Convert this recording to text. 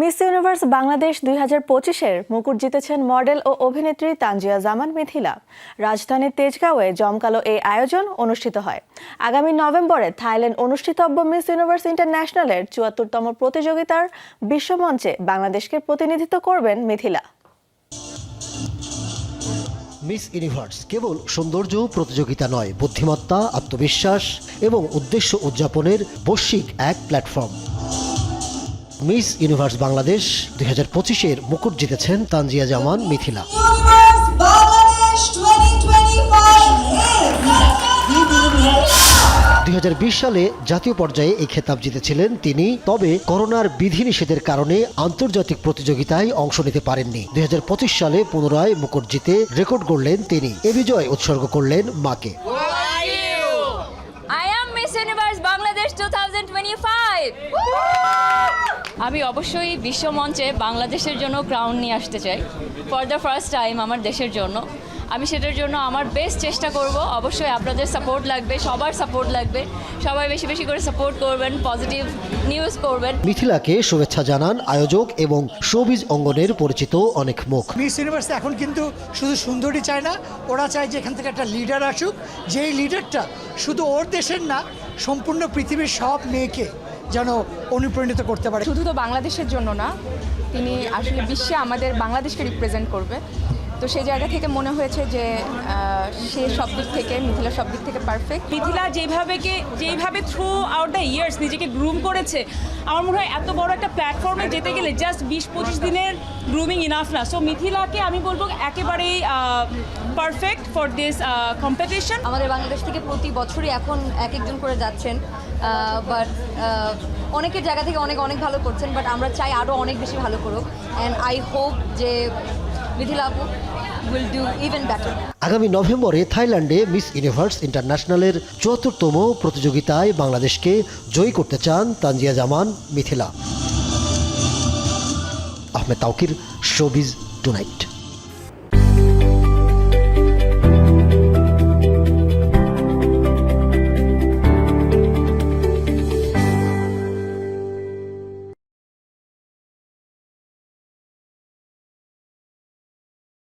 Miss universe Bangladesh দুই হাজার পঁচিশের মুকুট জিতেছেন মডেল ও অভিনেত্রী তানজিয়া জামান মিথিলা। রাজধানীর তেজগাঁওয়ে জমকালো এই আয়োজন অনুষ্ঠিত হয়। আগামী নভেম্বরে থাইল্যান্ড অনুষ্ঠিতব্য মিস ইউনিভার্স ইন্টারন্যাশনালের চুয়াত্তরতম প্রতিযোগিতার বিশ্বমঞ্চে বাংলাদেশকে প্রতিনিধিত্ব করবেন মিথিলা। মিস ইউনিভার্স কেবল সৌন্দর্য প্রতিযোগিতা নয়, বুদ্ধিমত্তা, আত্মবিশ্বাস এবং উদ্দেশ্য উদযাপনের বৈশ্বিক এক প্ল্যাটফর্ম। মিস ইউনিভার্স বাংলাদেশ দুই হাজার পঁচিশের মুকুট জিতেছেন তানজিয়া জামান মিথিলা। Universe Bangladesh 2025 দুই সালে জাতীয় পর্যায়ে এই খেতাব জিতেছিলেন তিনি, তবে করোনার বিধিনিষেধের কারণে আন্তর্জাতিক প্রতিযোগিতায় অংশ নিতে পারেননি। দুই হাজার পঁচিশ সালে পুনরায় মুকুট জিতে রেকর্ড গড়লেন তিনি। এ বিজয় উৎসর্গ করলেন মাকে। I am Miss Universe Bangladesh 2025. আমি অবশ্যই বিশ্বমঞ্চে বাংলাদেশের জন্য ক্রাউন নিয়ে আসতে চাই। ফর দ্য ফার্স্ট টাইম আমার দেশের জন্য। আমি সেটার জন্য আমার বেস্ট চেষ্টা করব। অবশ্যই আপনাদের সাপোর্ট লাগবে সবার সাপোর্ট লাগবে। সবাই বেশি বেশি করে সাপোর্ট করবেন পজিটিভ নিউজ করবেন। মিথিলাকে শুভেচ্ছা জানান আয়োজক এবং শোবিজ অঙ্গনের পরিচিত অনেক মুখ। মিস ইউনিভার্স এখন কিন্তু শুধু সুন্দরী চায় না ওরা চায় যে এখান থেকে একটা লিডার আসুক। যেই লিডারটা শুধু ওর দেশের না সম্পূর্ণ পৃথিবীর সব মেয়েকে যেন অনুপ্রাণিত করতে পারে। শুধু তো বাংলাদেশের জন্য না তিনি আসলে বিশ্বে আমাদের বাংলাদেশকে রিপ্রেজেন্ট করবে। তো সেই জায়গা থেকে মনে হয়েছে যে সে সব দিক থেকে মিথিলা সব দিক থেকে পারফেক্ট মিথিলা যেভাবে কে যেইভাবে থ্রু আউট দ্য ইয়ার্স নিজেকে গ্রুম করেছে আমার মনে হয় এত বড় একটা প্ল্যাটফর্মে যেতে গেলে জাস্ট বিশ পঁচিশ দিনের গ্রুমিং ইনাফ না। সো মিথিলাকে আমি বলব একেবারেই পারফেক্ট ফর দিস কম্পিটিশন আমাদের বাংলাদেশ থেকে প্রতি বছরই এখন এক একজন করে যাচ্ছেন। বাট অনেকের জায়গা থেকে অনেক অনেক ভালো করছেন বাট আমরা চাই আরও অনেক বেশি ভালো করুক অ্যান্ড আই হোপ যে মিথিলা আপু উইল ডু ইভেন বেটার আগামী নভেম্বরে থাইল্যান্ডে মিস ইউনিভার্স ইন্টারন্যাশনালের চুয়াত্তরতম প্রতিযোগিতায় বাংলাদেশকে জয়ী করতে চান Tanzia Zaman, Mithila. Ahmed Tauquir showbiz tonight.